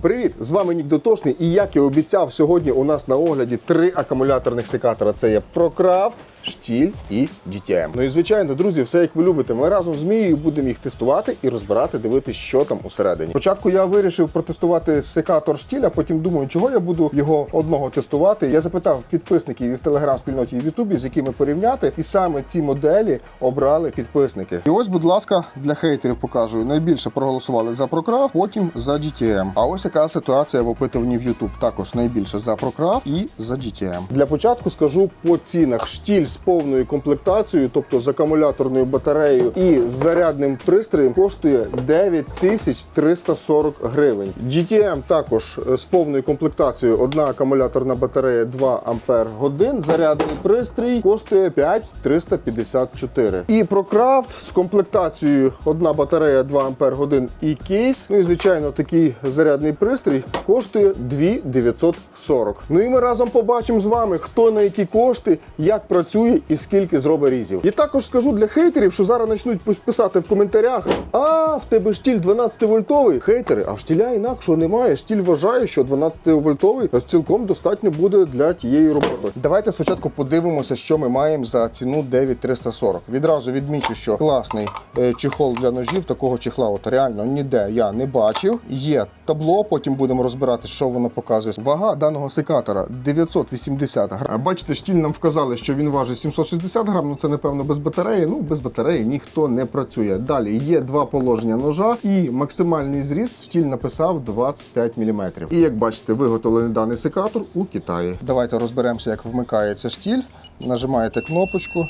Привіт! З вами Нік Дотошний. І як і обіцяв, сьогодні у нас на огляді три акумуляторних секатора. Це є ProCraft, Штіль і GTM. Ну і звичайно, друзі, все як ви любите. Ми разом з Мією будемо їх тестувати і розбирати, дивитися, що там усередині. Спочатку я вирішив протестувати секатор Штіль, а потім думаю, чого я буду його одного тестувати. Я запитав підписників і в телеграм-спільноті в Ютубі, з якими порівняти, і саме ці моделі обрали підписники. І ось, будь ласка, для хейтерів покажу. Найбільше проголосували за ProCraft, потім за GTM. А ось яка ситуація в опитуванні в YouTube. Також найбільше за ProCraft і за GTM. Для початку скажу по цінах. Штіль з повною комплектацією, тобто з акумуляторною батареєю і зарядним пристроєм, коштує 9340 гривень. GTM також е, з повною комплектацією. Одна акумуляторна батарея 2 ампер годин. Зарядний пристрій коштує 5354. І ProCraft з комплектацією одна батарея 2 ампер годин і кейс. Ну і звичайно, такий зарядний пристрій коштує 2940. Ну і ми разом побачимо з вами, хто на які кошти, як працює і скільки зробить різів. І також скажу для хейтерів, що зараз почнуть писати в коментарях: а в тебе штіль 12 вольтовий. Хейтери, а в штіля інакшого немає. Штіль вважає, що 12 вольтовий цілком достатньо буде для тієї роботи. Давайте спочатку подивимося, що ми маємо за ціну 9340. Відразу відмічу, що класний е, чехол для ножів. Такого чехла от реально ніде я не бачив. Є табло, потім будемо розбирати, що воно показує. Вага даного секатора 980 грам. Бачите, штіль нам вказали, що він важить 760 грам. Ну це напевно без батареї. Ну без батареї ніхто не працює. Далі є два положення ножа і максимальний зріз штіль написав 25 мм. І як бачите, виготовлений даний секатор у Китаї. Давайте розберемося, як вмикається штіль. Нажимаєте кнопочку,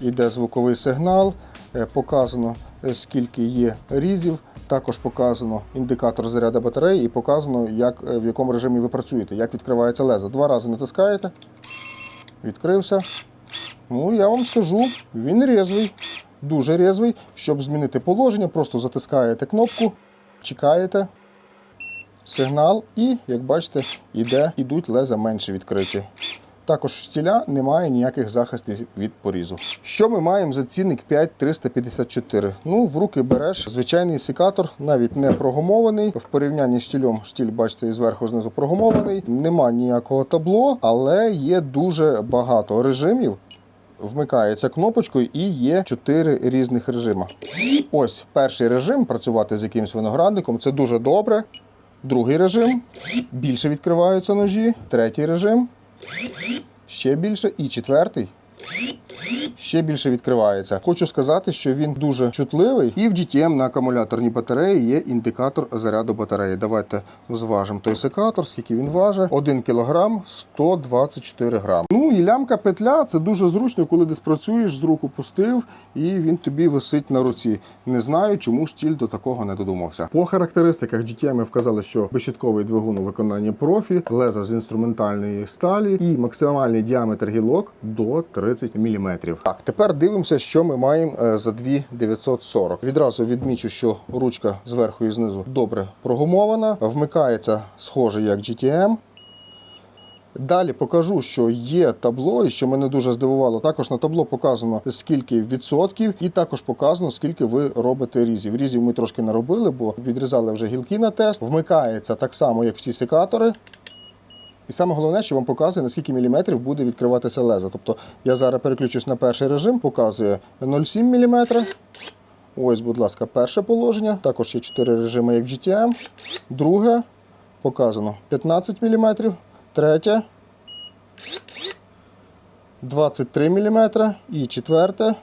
йде звуковий сигнал. Е, Показано е, скільки є різів. Також показано індикатор заряду батареї і показано, як, е, в якому режимі ви працюєте, як відкривається лезо. Два рази натискаєте, відкрився. Ну, я вам скажу, він резвий, дуже резвий. Щоб змінити положення, просто затискаєте кнопку, чекаєте, сигнал, і, як бачите, іде, ідуть леза менше відкриті. Також в стіля немає ніяких захистів від порізу. Що ми маємо за цінник 5354? Ну, в руки береш звичайний секатор, навіть не прогумований. В порівнянні з штілем, штіль, бачите, і зверху знизу прогумований. Нема ніякого табло, але є дуже багато режимів. Вмикається кнопочкою і є чотири різних режими. Ось перший режим працювати з якимось виноградником це дуже добре. Другий режим більше відкриваються ножі. Третій режим ще більше. І четвертий ще більше відкривається. Хочу сказати, що він дуже чутливий. І в GTM на акумуляторній батареї є індикатор заряду батареї. Давайте зважимо той секатор, скільки він важить. 1 кг 124 грам. Ну і лямка петля це дуже зручно, коли десь працюєш, з руку пустив, і він тобі висить на руці. Не знаю, чому штіль до такого не додумався. По характеристиках GTM ми вказали, що безщитковий двигун у виконанні профі, леза з інструментальної сталі і максимальний діаметр гілок до 30 мм. Так, тепер дивимося, що ми маємо е, за 2940. Відразу відмічу, що ручка зверху і знизу добре прогумована, вмикається схоже як GTM. Далі покажу, що є табло, і що мене дуже здивувало. Також на табло показано скільки відсотків, і також показано, скільки ви робите різів. Різів ми трошки наробили, бо відрізали вже гілки на тест. Вмикається так само, як всі секатори. І саме головне, що вам показує, наскільки міліметрів буде відкриватися лезо. Тобто я зараз переключусь на перший режим, показує 0,7 мм. Ось, будь ласка, перше положення. Також є 4 режими, як GTM. Друге показано 15 мм. Третє 23 мм. І четверте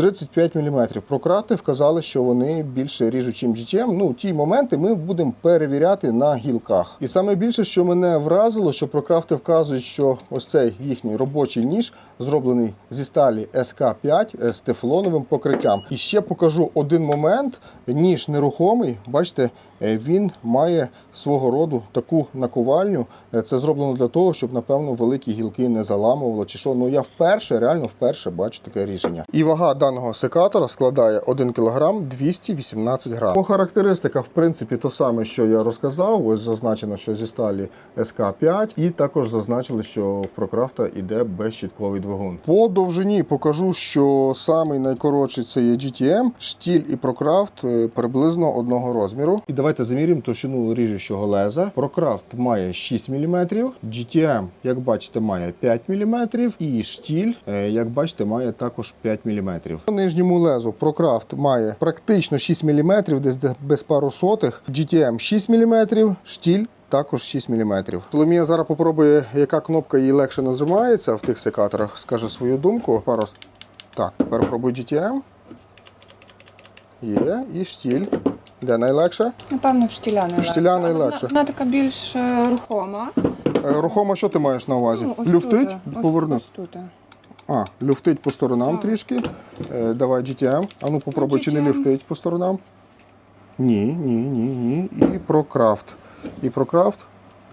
35 мм. Прократи вказали, що вони більше ріжуть, ніж GTM. Ну, ті моменти ми будемо перевіряти на гілках. І саме більше, що мене вразило, що прокрафти вказують, що ось цей їхній робочий ніж зроблений зі сталі СК5 з тефлоновим покриттям. І ще покажу один момент: ніж нерухомий, бачите, е, він має свого роду таку наковальню. Е, Це зроблено для того, щоб, напевно, великі гілки не заламувало чи що. Ну я вперше, реально вперше бачу таке рішення. І вага даного секатора складає 1 кг 218 грам. По характеристиках, в принципі, то саме, що я розказав. Ось зазначено, що зі сталі СК5, і також зазначили, що в Прокрафта іде безщітковий двигун. По довжині покажу, що самий найкоротший це є GTM, штіль і Прокрафт е, приблизно одного розміру. І давайте замірюємо товщину ріжучого леза. Procraft має 6 мм, GTM, як бачите, має 5 мм, і штіль, е, як бачите, має також 5 мм. По нижньому лезу Procraft має практично 6 мм, десь без пару сотих. GTM 6 мм, штіль також 6 мм. Соломія зараз попробує, яка кнопка їй легше нажимається в тих секаторах, скаже свою думку. Пару... Так, тепер пробуй GTM. Є, і штіль. Де найлегше? Напевно, штіля найлегше. Штіля найлегше. Вона, вона така більш е, рухома. Е, що ти маєш на увазі? Ну, ось Люфтить? ось- Поверни. Ось тут. А, люфтить по сторонам трішки. Е, давай GTM. А ну попробуй, чи не GTM. люфтить по сторонам. Ні, ні, ні, ні. І Procraft. І Procraft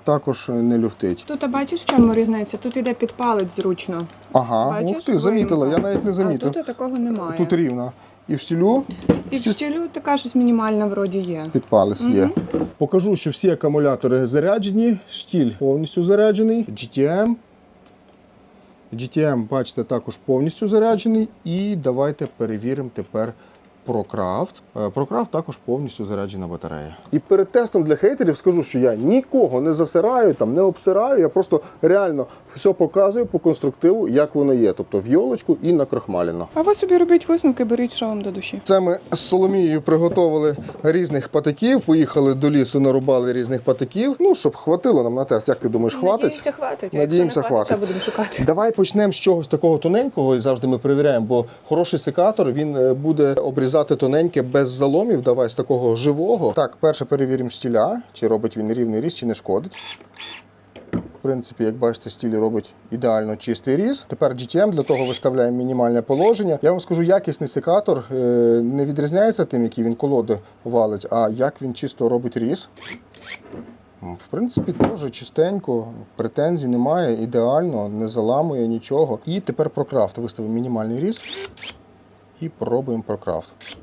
також е, не люфтить. Тут а бачиш, в чому різниця? Тут іде під палець зручно. Ага, Бачиш, ух ти, замітила, я виїмка. навіть не замітив. Тут такого немає. Тут рівно. І в штілю І в штілю така щось мінімальна вроді є. під палець є. Покажу, що всі акумулятори заряджені, штіль повністю заряджений, GTM. GTM, бачите, також повністю заряджений. І давайте перевіримо тепер ProCraft. Е, ProCraft також повністю заряджена батарея. І перед тестом для хейтерів скажу, що я нікого не засираю, там не обсираю. Я просто реально все показую по конструктиву, як воно є. Тобто в йолочку і накрахмалено. А ви собі робіть висновки, беріть, що вам до душі. Це ми з Соломією приготували різних патиків, поїхали до лісу, нарубали різних патиків. Ну, щоб хватило нам на тест. Як ти думаєш, хватить? Надіємося, хватить. Надіємося, хватить, хватить. будемо шукати. Давай почнемо з чогось такого тоненького, і завжди ми перевіряємо, бо хороший секатор він е, буде обрізати тоненьке без заломів. Давай з такого живого. Так, перше перевіримо штіля, чи робить він рівний різ, чи не шкодить. В принципі, як бачите, стіль робить ідеально чистий різ. Тепер GTM для того виставляємо мінімальне положення. Я вам скажу, якісний секатор е, не відрізняється тим, який він колоди валить, а як він чисто робить різ. В принципі, теж чистенько, претензій немає, ідеально, не заламує нічого. І тепер прокрафт. Виставимо мінімальний різ і пробуємо прокрафт.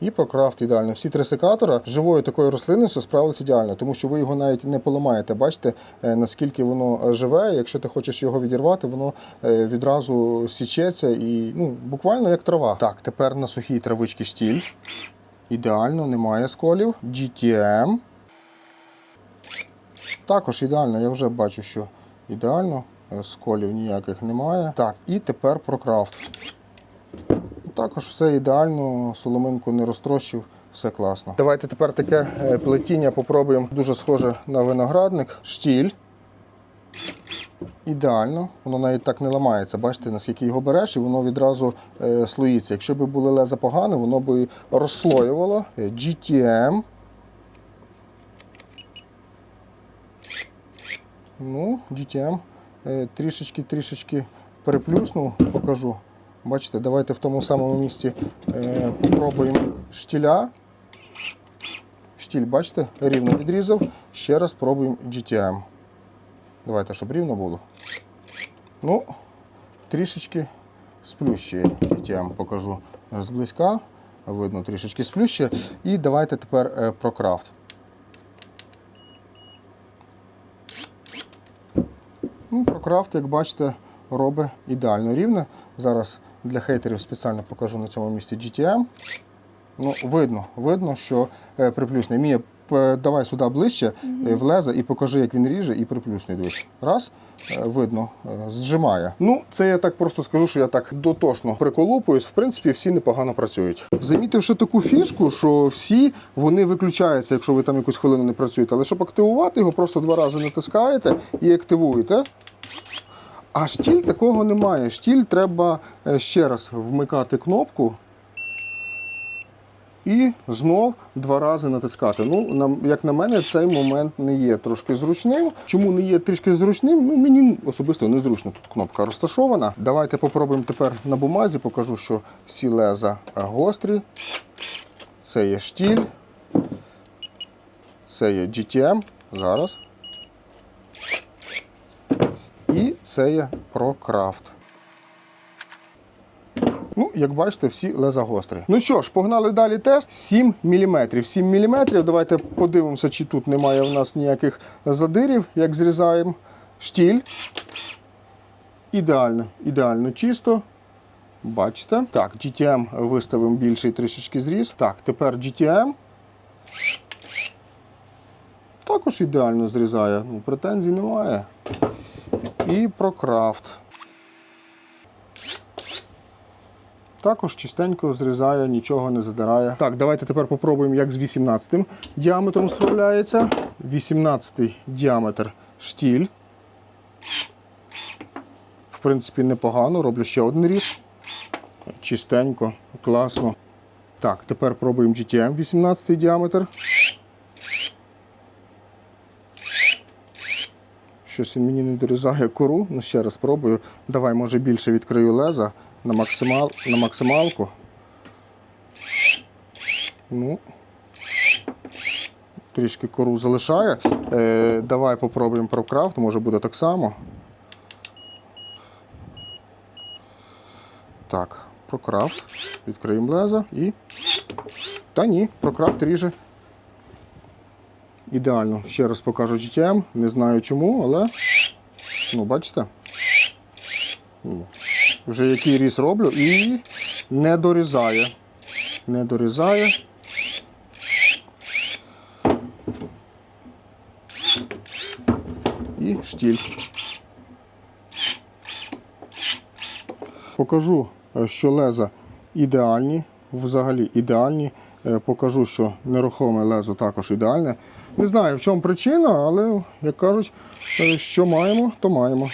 І прокрафт ідеально. Всі три секатора живою такою рослинністю справилися ідеально, тому що ви його навіть не поламаєте. Бачите, е, наскільки воно е, живе. Якщо ти хочеш його відірвати, воно е, відразу січеться і ну, буквально як трава. Так, тепер на сухій травичці штіль. Ідеально, немає сколів. GTM. Також ідеально, я вже бачу, що ідеально. Е, Сколів ніяких немає. Так, і тепер прокрафт. Також все ідеально, соломинку не розтрощив, все класно. Давайте тепер таке е, плетіння попробуємо. Дуже схоже на виноградник. Штіль. Ідеально, воно навіть так не ламається. Бачите, наскільки його береш, і воно відразу е, слоїться. Якщо б було леза погане, воно б розслоювало. GTM. Ну, GTM трішечки-трішечки переплюснув, покажу. Бачите, давайте в тому самому місці е, попробуємо штіля. Штіль, бачите, рівно відрізав. Ще раз пробуємо GTM. Давайте, щоб рівно було. Ну, трішечки сплющує GTM, покажу зблизька. Видно, трішечки сплющує. І давайте тепер е, про крафт. Ну, Прокрафт, як бачите, робить ідеально рівне. Зараз для хейтерів спеціально покажу на цьому місці GTM. Ну, видно, видно, що е, приплюсний. Мія, давай сюди ближче, е, влезе і покажи, як він ріже, і приплюсний. Дивись. Раз, е, видно, е, зжимає. Ну, це я так просто скажу, що я так дотошно приколупуюсь. В принципі, всі непогано працюють. Замітивши таку фішку, що всі вони виключаються, якщо ви там якусь хвилину не працюєте. Але щоб активувати його, просто два рази натискаєте і активуєте. А штіль такого немає. Штіль треба е, ще раз вмикати кнопку. І знов два рази натискати. Ну, як на мене, цей момент не є трошки зручним. Чому не є трішки зручним? Ну, мені особисто незручно. Тут кнопка розташована. Давайте попробуємо тепер на бумазі. Покажу, що всі леза е, гострі. Це є штіль. Це є GTM. Зараз. І це є ProCraft. Ну, як бачите, всі леза гострі. Ну що ж, погнали далі тест. 7 мм. 7 мм. Давайте подивимося, чи тут немає в нас ніяких задирів, як зрізаємо. Штіль. Ідеально, ідеально чисто. Бачите? Так, GTM виставимо більший трішечки зріз. Так, тепер GTM. Також ідеально зрізає. Ну, претензій немає. І ProCraft. Також чистенько зрізає, нічого не задирає. Так, давайте тепер попробуємо, як з 18 діаметром справляється. 18 діаметр штіль. В принципі, непогано. Роблю ще один різ. Чистенько, класно. Так, тепер пробуємо GTM 18 діаметр. Щось він мені не дорізає кору. Ну, ще раз спробую. Давай, може, більше відкрию леза на, максимал, на максималку. Ну. Трішки кору залишає. Е, давай попробуємо ProCraft, може буде так само. Так, ProCraft. Відкриємо леза і. Та ні, ProCraft ріже. Ідеально. Ще раз покажу GTM. Не знаю чому, але. Ну, бачите? Ну, Вже який різ роблю і не дорізає. Не дорізає. І штіль. Покажу, е, що леза ідеальні, взагалі ідеальні. Е, Покажу, що нерухоме лезо також ідеальне. Не знаю, в чому причина, але, як кажуть, е, що маємо, то маємо.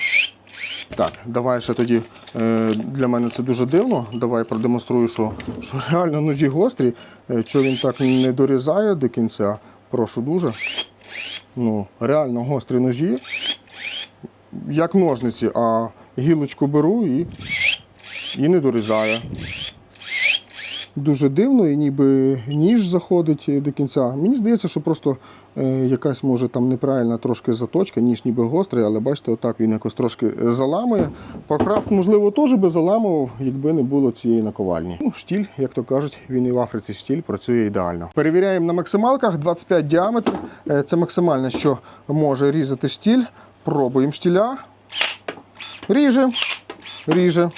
Так, давай ще тоді. е, Для мене це дуже дивно. Давай продемонструю, що, що реально ножі гострі. Е, Що він так не дорізає до кінця. Прошу дуже. Ну, реально гострі ножі. Як ножниці, а гілочку беру і, і не дорізає. Дуже дивно, і ніби ніж заходить до кінця. Мені здається, що просто е, якась може там неправильна трошки заточка, ніж ніби гострий, але бачите, отак він якось трошки заламує. Паркрафт, можливо, теж би заламував, якби не було цієї наковальні. Ну, штіль, як то кажуть, він і в Африці штіль працює ідеально. Перевіряємо на максималках 25 діаметр. Е, Це максимальне, що може різати штіль. Пробуємо штіля. Ріже, ріже.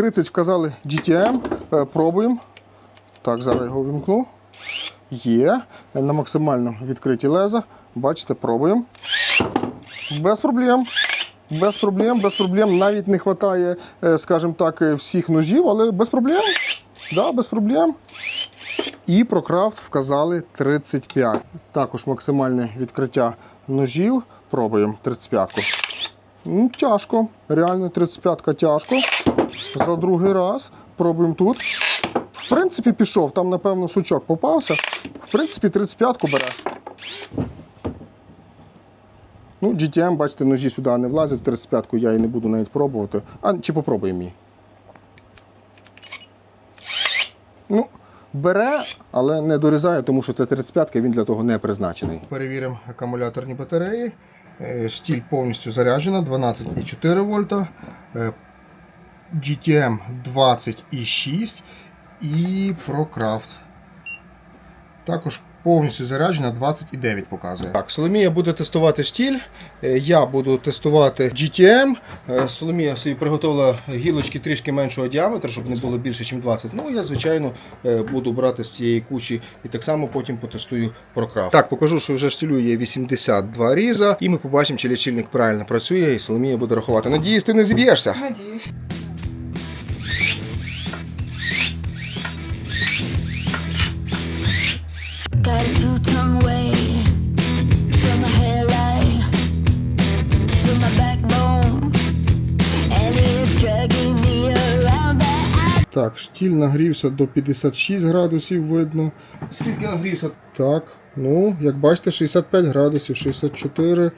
30 вказали GTM. Е, Пробуємо. Так, зараз його вімкну. Є. Е, На максимально відкриті леза. Бачите, пробуємо. Без проблем. Без проблем, без проблем. Навіть не вистачає, скажімо так, е, всіх ножів, але без проблем. Да, без проблем. І про крафт вказали 35. Також максимальне відкриття ножів. Пробуємо 35-ку. Ну, тяжко. Реально 35-ка тяжко. За другий раз. Пробуємо тут. В принципі, пішов. Там, напевно, сучок попався. В принципі, 35-ку бере. Ну, GTM, бачите, ножі сюди не влазять. В 35-ку я і не буду навіть пробувати. А чи попробуємо її? Ну, бере, але не дорізає, тому що це 35-ка, він для того не призначений. Перевіримо акумуляторні батареї. Е, Штіль повністю заряджена, 12,4 вольта. GTM 20,6 і ProCraft. Також повністю заряджена 29 показує. Так, Соломія буде тестувати штіль. е, Я буду тестувати GTM. Е, Соломія собі приготувала гілочки трішки меншого діаметру, щоб не було більше, ніж 20. Ну, я, звичайно, е, буду брати з цієї кучі і так само потім потестую ProCraft. Так, покажу, що вже штілю є 82 різа, і ми побачимо, чи лічильник правильно працює, і Соломія буде рахувати. Надіюсь, ти не зіб'єшся. Надіюсь. Так, штіль нагрівся до 56 градусів, видно. Скільки нагрівся? Так, ну, як бачите, 65 градусів, 64.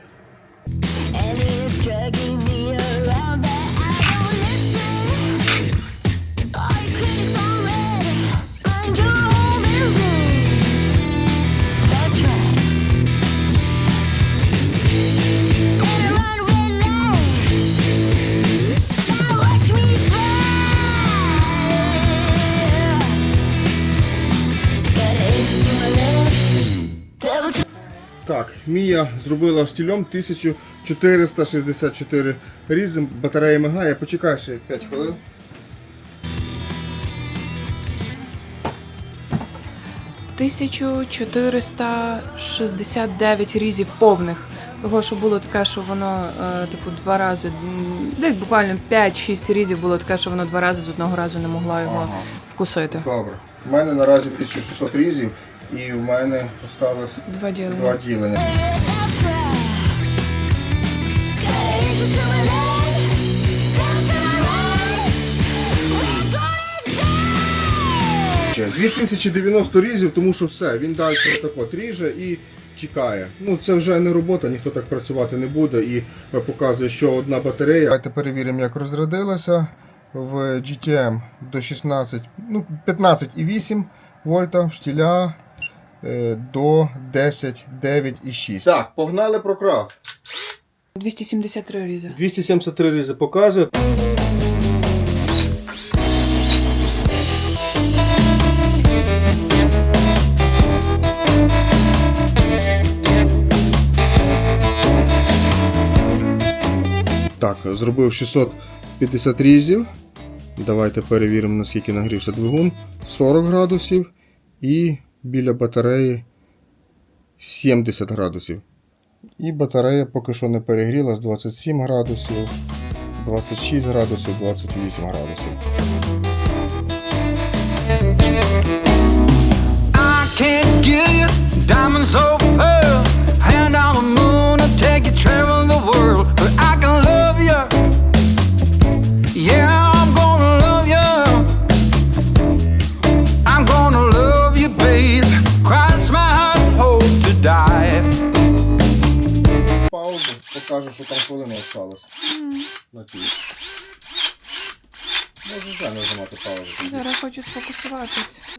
And it's dragging me around I don't listen. All Мія зробила штілем 1464 різм, батарея мигає, почекай ще 5 хвилин. Тисячу різів повних. Того, що було таке, що воно е, типу два рази, десь буквально 5-6 різів було таке, що воно два рази з одного разу не могла його ага. вкусити. Добре. У мене наразі 1600 різів і в мене осталось Два ділення. два ділення. Gonna die. 2090 різів, тому що все, він далі так от ріже і чекає. Ну це вже не робота, ніхто так працювати не буде і е, показує, що одна батарея. Давайте перевіримо, як розрядилася в GTM до 16, ну 15,8 вольта, штіля до 10, 9,6. Так, погнали про крафт. 273 різи. 273 різи показує. Так, зробив 650 різів. Давайте перевіримо, наскільки нагрівся двигун. 40 градусів і біля батареї 70 градусів. І батарея поки що не перегрілась 27 градусів, 26 градусів, 28 градусів. Diamonds or pearls. Hand on the moon and take you travel the world. But I хвилина. На ті. Може вже не нажимати паузу. Зараз хочу сфокусуватись.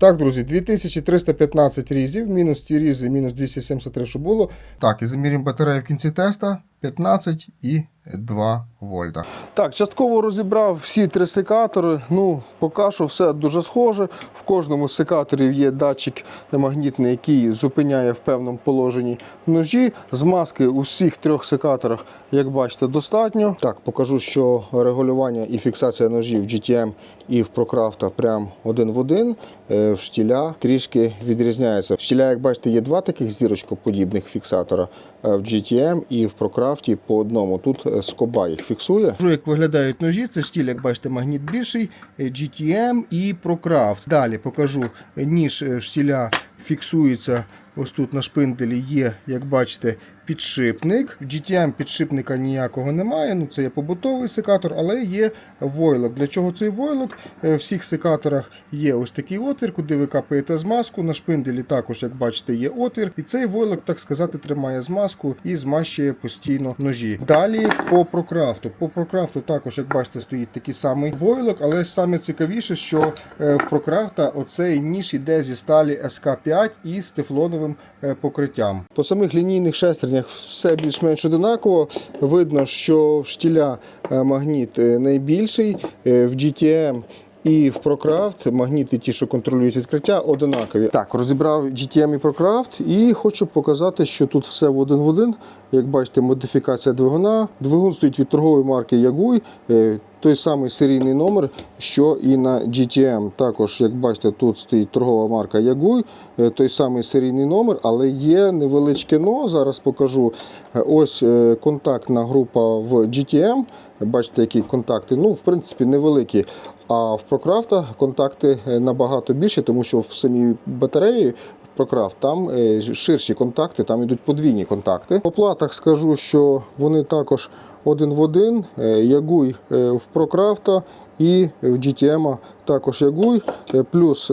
Так, друзі, 2315 різів, мінус ті різи, мінус 273, що було. Так, і замірюємо батарею в кінці теста 15 і 2 вольта. Так, частково розібрав всі три секатори. Ну, поки що все дуже схоже. В кожному з секаторів є датчик магнітний, який зупиняє в певному положенні ножі. Змазки у всіх трьох секаторах, як бачите, достатньо. Так, покажу, що регулювання і фіксація ножів в GTM і в Procraft прям один в один. Е, В штіля трішки відрізняється. В штіля, як бачите, є два таких зірочкоподібних фіксатора. Е, В GTM і в Procraft по одному. Тут е, скоба їх фіксує. Покажу, як виглядають ножі. Це штіль, як бачите, магніт більший, е, GTM і Procraft. Далі покажу ніж штіля фіксується. Ось тут на шпинделі є, як бачите, підшипник. В GTM підшипника ніякого немає. Ну це є побутовий секатор, але є войлок. Для чого цей войлок? Е, В всіх секаторах є ось такий отвір, куди ви капаєте змазку. На шпинделі також, як бачите, є отвір. І цей войлок, так сказати, тримає змазку і змащує постійно ножі. Далі по прокрафту. По прокрафту також, як бачите, стоїть такий самий войлок, але саме цікавіше, що е, в прокрафта оцей ніж іде зі сталі СК5 із тефлоновим е, покриттям. По самих лінійних шестернях все більш-менш одинаково. Видно, що в штіля е, магніт е, найбільший, е, в GTM і в Procraft магніти, ті, що контролюють відкриття, одинакові. Так, розібрав GTM і Procraft і хочу показати, що тут все в один в один. Як бачите, модифікація двигуна. Двигун стоїть від торгової марки Ягуй. е, Той самий серійний номер, що і на GTM. Також, як бачите, тут стоїть торгова марка Ягуй, е, той самий серійний номер, але є невеличке но. Зараз покажу. Е, Ось контактна група в GTM. Бачите, які контакти. Ну, в принципі, невеликі. А в Procraft контакти е, набагато більше, тому що в самій батареї Procraft там е, ширші контакти, там йдуть подвійні контакти. По платах скажу, що вони також один в один. Е, Ягуй в Procraft і в GTM також Ягуй, плюс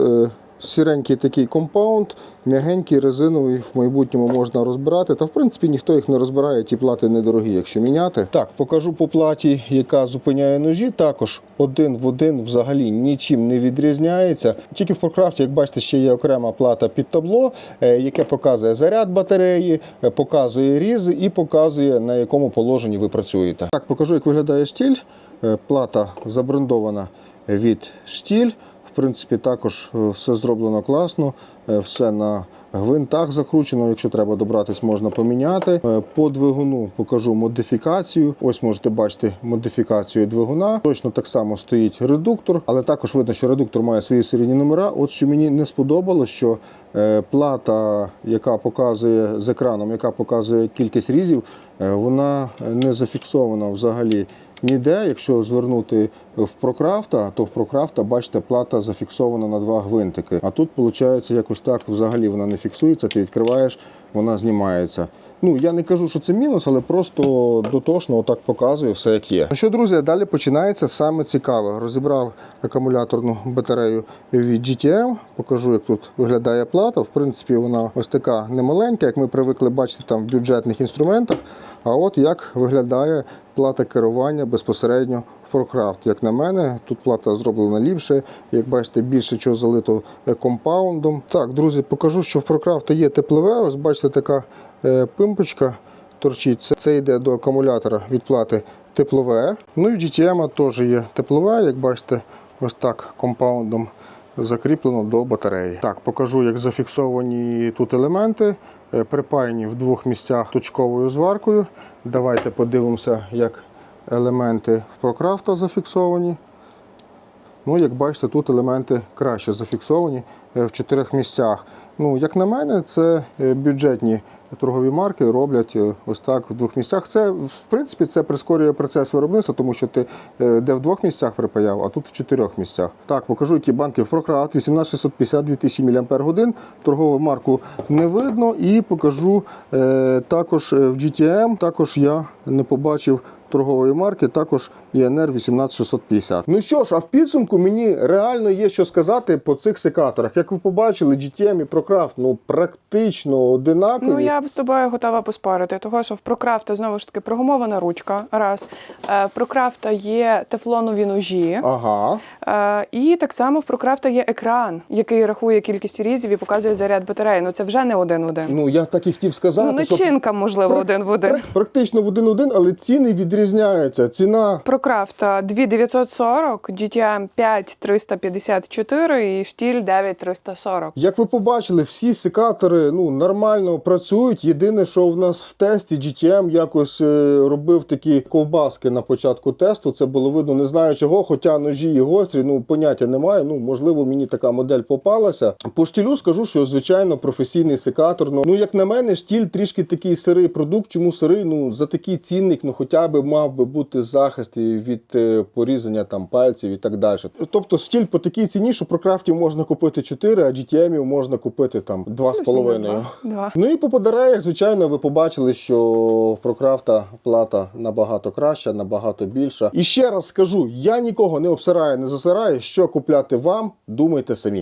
сіренький такий компаунд, м'ягенький, резиновий, в майбутньому можна розбирати. Та в принципі ніхто їх не розбирає, ті плати недорогі, якщо міняти. Так, покажу по платі, яка зупиняє ножі. Також один в один взагалі нічим не відрізняється. Тільки в Procraft, як бачите, ще є окрема плата під табло, е, яке показує заряд батареї, е, показує різи і показує на якому положенні ви працюєте. Так, покажу, як виглядає штіль. Е, Плата забрендована від штіль. Принципі, також е, все зроблено класно, е, все на гвинтах закручено. Якщо треба добратись, можна поміняти. Е, По двигуну покажу модифікацію. Ось можете бачити модифікацію двигуна. Точно так само стоїть редуктор, але також видно, що редуктор має свої серійні номера. От що мені не сподобалось, що плата, яка показує з екраном, яка показує кількість різів, вона не зафіксована взагалі ніде. Якщо звернути в прокрафта, то в прокрафта, бачите, плата зафіксована на два гвинтики. А тут, виходить, якось так взагалі вона не фіксується, ти відкриваєш, вона знімається. Ну, я не кажу, що це мінус, але просто дотошно отак показує все, як є. Ну що, друзі, далі починається саме цікаве. Розібрав акумуляторну батарею від GTM. Покажу, як тут виглядає плата. В принципі, вона ось така немаленька, як ми привикли бачити там в бюджетних інструментах. А от як виглядає плата керування безпосередньо в ProCraft. Як на мене, тут плата зроблена ліпше. Як бачите, більше чого залито компаундом. Так, друзі, покажу, що в ProCraft є теплове. Ось бачите, така пимпочка торчить. Це, це йде до акумулятора від плати теплове. Ну і GTM теж є теплове, як бачите, ось так компаундом закріплено до батареї. Так, покажу, як зафіксовані тут елементи, е, припаяні в двох місцях точковою зваркою. Давайте подивимося, як елементи в прокрафта зафіксовані. Ну, як бачите, тут елементи краще зафіксовані е, в чотирьох місцях. Ну, як на мене, це е, бюджетні торгові марки роблять е, ось так в двох місцях. Це, в принципі, це прискорює процес виробництва, тому що ти е, де в двох місцях припаяв, а тут в чотирьох місцях. Так, покажу, які банки в Прократ 18650 2000 мАч. Торгову марку не видно. І покажу е, також в GTM. Також я не побачив торгової марки, також ІНР 18650. Ну що ж, а в підсумку мені реально є що сказати по цих секаторах. Як ви побачили, GTM і ProCraft ну практично одинакові. Ну я б з тобою готова поспорити, того що в Прокрафта знову ж таки прогумована ручка. Раз Е, в Прокрафта є тефлонові ножі, Ага. Е, і так само в Прокрафта є екран, який рахує кількість різів і показує заряд батареї. Ну це вже не один в один. Ну я так і хотів сказати, Ну, що начинка, можливо, прак- один в один. практично в один в один, але ціни відрізняються. Ціна Прокрафта 2940, GTM 5354 і штіль 9340. Як ви побачили, всі секатори ну, нормально працюють. Єдине, що в нас в тесті GTM якось е, робив такі ковбаски на початку тесту. Це було видно, не знаю чого, хоча ножі і гострі, ну поняття немає. Ну, можливо, мені така модель попалася. По штілю скажу, що звичайно професійний секатор. Ну, ну як на мене, штіль трішки такий сирий продукт. Чому сирий? Ну за такий цінник, ну хоча б мав би бути захист від е, порізання там пальців і так далі. Тобто штіль по такій ціні, що про крафтів можна купити 4, а GTM можна купити там 2,5. Два. Ну і по подареях, звичайно, ви побачили, що в Прокрафта плата набагато краща, набагато більша. І ще раз скажу: я нікого не обсираю, не засираю. Що купляти вам, думайте самі.